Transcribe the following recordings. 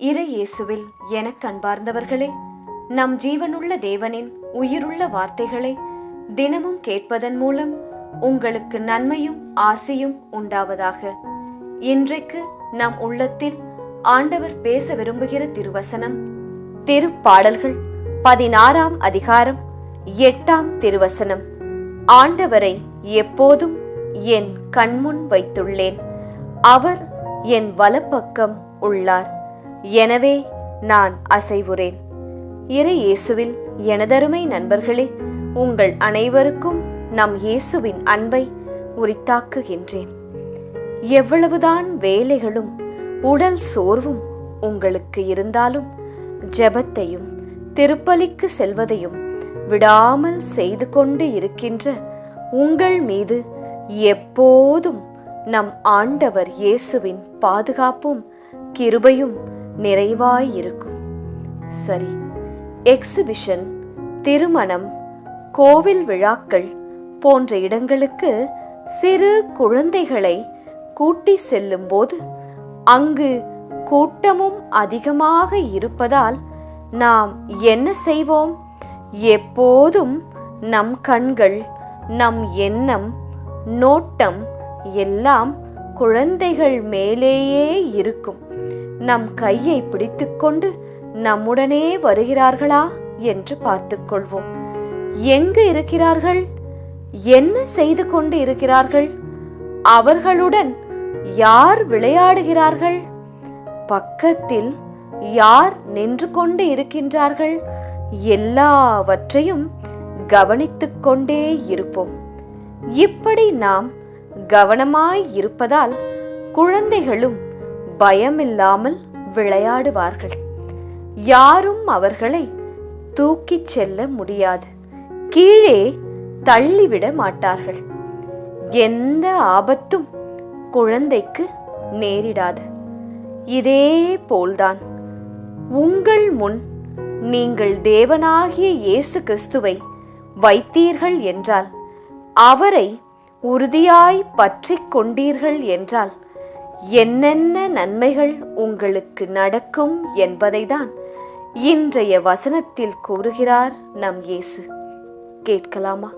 இறை இயேசுவில் எனக் கண்பார்ந்தவர்களே நம் ஜீவனுள்ள தேவனின் உயிருள்ள வார்த்தைகளை தினமும் கேட்பதன் மூலம் உங்களுக்கு நன்மையும் ஆசையும் உண்டாவதாக. இன்றைக்கு நம் உள்ளத்தில் ஆண்டவர் பேச விரும்புகிற திருவசனம் திருப்பாடல்கள் பதினாறாம் அதிகாரம் எட்டாம் திருவசனம். ஆண்டவரை எப்போதும் என் கண்முன் வைத்துள்ளேன் அவர் என் வலப்பக்கம் உள்ளார். எனவே நான் அசைவுறேன். இறை இயேசுவில் எனதருமை நண்பர்களே உங்கள் அனைவருக்கும் நம் இயேசுவின் அன்பை உரித்தாக்குகின்றேன். எவ்வளவுதான் வேலைகளும் உடல் சோர்வும் உங்களுக்கு இருந்தாலும் ஜெபத்தையும் திருப்பலிக்கு செல்வதையும் விடாமல் செய்து கொண்டு இருக்கின்ற உங்கள் மீது எப்போதும் நம் ஆண்டவர் இயேசுவின் பாதுகாப்பும் கிருபையும் நிறைவாயிருக்கும் சரி எக்ஸிபிஷன் திருமணம் கோவில் விழாக்கள் போன்ற இடங்களுக்கு சிறு குழந்தைகளை கூட்டி செல்லும்போது அங்கு கூட்டமும் அதிகமாக இருப்பதால் நாம் என்ன செய்வோம்? எப்போதும் நம் கண்கள் நம் எண்ணம் நோட்டம் எல்லாம் குழந்தைகள் மேலேயே இருக்கும். நம் கையை பிடித்துக்கொண்டு நம்முடனே வருகிறார்களா என்று பார்த்துக்கொள்வோம். எங்கு இருக்கிறார்கள்? என்ன செய்து கொண்டு இருக்கிறார்கள்? அவர்களுடன் யார் விளையாடுகிறார்கள்? பக்கத்தில் யார் நின்று கொண்டு இருக்கின்றார்கள்? எல்லாவற்றையும் கவனித்துக் கொண்டே இருப்போம். இப்படி நாம் கவனமாய் இருப்பதால் குழந்தைகளும் பயமில்லாமல் விளையாடுவார்கள். யாரும் அவர்களை தூக்கிச் செல்ல முடியாது. கீழே தள்ளிவிட மாட்டார்கள். எந்த ஆபத்தும் குழந்தைக்கு நேரிடாது. இதே போல்தான் உங்கள் முன் நீங்கள் தேவனாகிய இயேசு கிறிஸ்துவை வைத்தீர்கள் என்றால் அவரை உறுதியாய் பற்றிக் கொண்டீர்கள் என்றால் என்னென்ன நன்மைகள் உங்களுக்கு நடக்கும் என்பதைதான் இன்றைய வசனத்தில் கூறுகிறார் நம் இயேசு. கேட்கலாமா?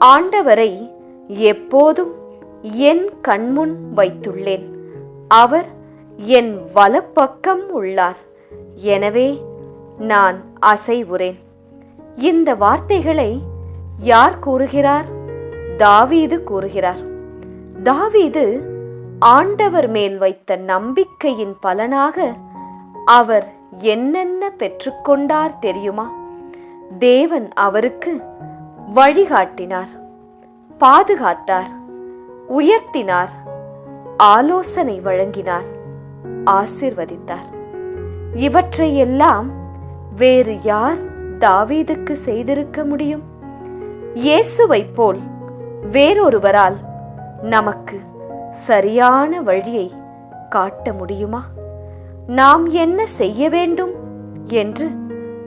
ஆண்டவரை எப்போதும் என் கண்முன் வைத்துள்ளேன். அவர் என் வலப்பக்கம் உள்ளார். எனவே நான் அசைவுறேன். இந்த வார்த்தைகளை யார் கூறுகிறார்? தாவீது கூறுகிறார். தாவீது ஆண்டவர் மேல் வைத்த நம்பிக்கையின் பலனாக அவர் என்னென்ன பெற்றுக்கொண்டார் தெரியுமா? தேவன் அவருக்கு வழிகாட்டினார் பாதுகாத்தார் உயர்த்தினார் ஆலோசனை வழங்கினார் ஆசிர்வதித்தார். இவற்றையெல்லாம் வேறு யார் தாவீதுக்கு செய்திருக்க முடியும்? இயேசுவைப் போல் வேறொருவரால் நமக்கு சரியான வழியை காட்ட முடியுமா? நாம் என்ன செய்ய வேண்டும் என்று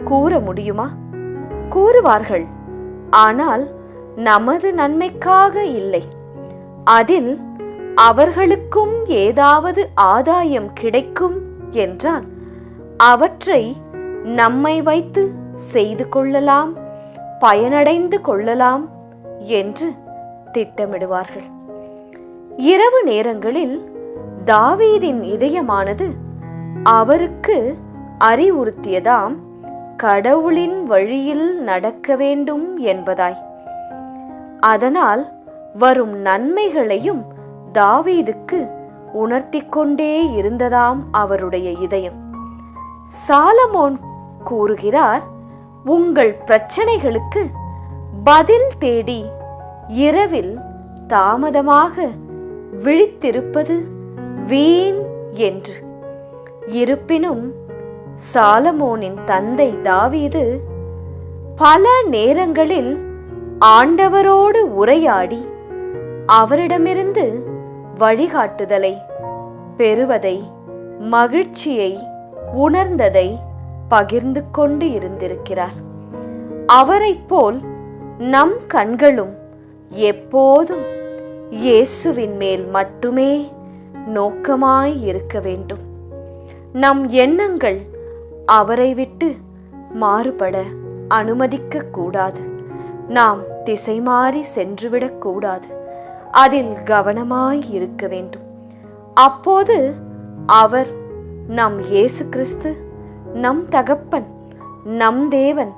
கூற முடியுமா? கூறுவார்கள் ஆனால் நமது நன்மைக்காக இல்லை. அதில் அவர்களுக்கும் ஏதாவது ஆதாயம் கிடைக்கும் என்றால் அவற்றை நம்மை வைத்து செய்து கொள்ளலாம் பயனடைந்து கொள்ளலாம் என்று திட்டமிடுவார்கள். இரவு நேரங்களில் தாவீதின் இதயமானது அவருக்கு அறிவுறுத்தியதாம் கடவுளின் வழியில் நடக்க வேண்டும் என்பதாய். அதனால் வரும் நன்மைகளையும் தாவீதுக்கு உணர்த்தி கொண்டே இருந்ததாம் அவருடைய இதயம். சாலமோன் கூறுகிறார் உங்கள் பிரச்சனைகளுக்கு பதில் தேடி இரவில் தாமதமாக விழித்திருப்பது வீண் என்று. இருப்பினும் சாலமோனின் தந்தை தாவீது பல நேரங்களில் ஆண்டவரோடு உரையாடி அவரிடமிருந்து வழிகாட்டுதலை பெறுவதை மகிழ்ச்சியை உணர்ந்ததை பகிர்ந்து கொண்டு இருந்திருக்கிறார். அவரைப் போல் நம் கண்களும் எப்போதும் இயேசுவின் மேல் மட்டுமே நோக்கமாய் இருக்க வேண்டும். நம் எண்ணங்கள் அவரை விட்டு மாறுபட அனுமதிக்க கூடாது. நாம் திசை மாறி சென்றுவிடக் கூடாது. அதில் கவனமாய் இருக்க வேண்டும். அப்போது அவர் நம் இயேசு கிறிஸ்து நம் தகப்பன் நம் தேவன்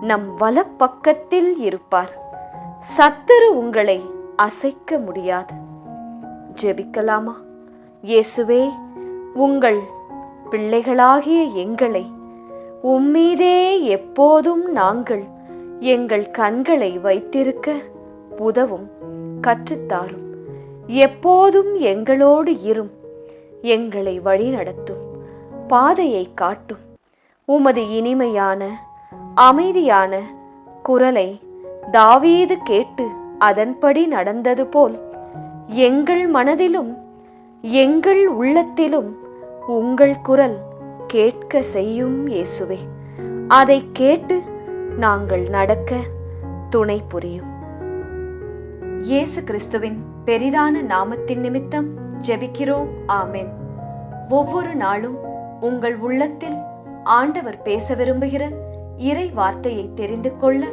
நம் வலப்பக்கத்தில் இருப்பார். சத்துரு உங்களை அசைக்க முடியாது. ஜெபிக்கலாமா? இயேசுவே உங்கள் பிள்ளைகளாகிய எங்களை உம்மீதே எப்போதும் நாங்கள் எங்கள் கண்களை வைத்திருக்க உதவும் கற்றுத்தாரும். எப்போதும் எங்களோடு இரும் எங்களை வழிநடத்தும் பாதையை காட்டும். உமது இனிமையான அமைதியான குரலை தாவீது கேட்டு அதன்படி நடந்தது போல் எங்கள் மனதிலும் எங்கள் உள்ளத்திலும் உங்கள் குரல் கேட்க செய்யும் இயேசுவே. அதை கேட்டு நாங்கள் நடக்க துணை புரியும். இயேசு கிறிஸ்துவின் பெரிதான நாமத்தின் நிமித்தம் ஜெபிக்கிறோம். ஆமென். ஒவ்வொரு நாளும் உங்கள் உள்ளத்தில் ஆண்டவர் பேச விரும்புகிற இறை வார்த்தையை தெரிந்து கொள்ள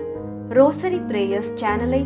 ரோசரி பிரேயர்ஸ் சேனலை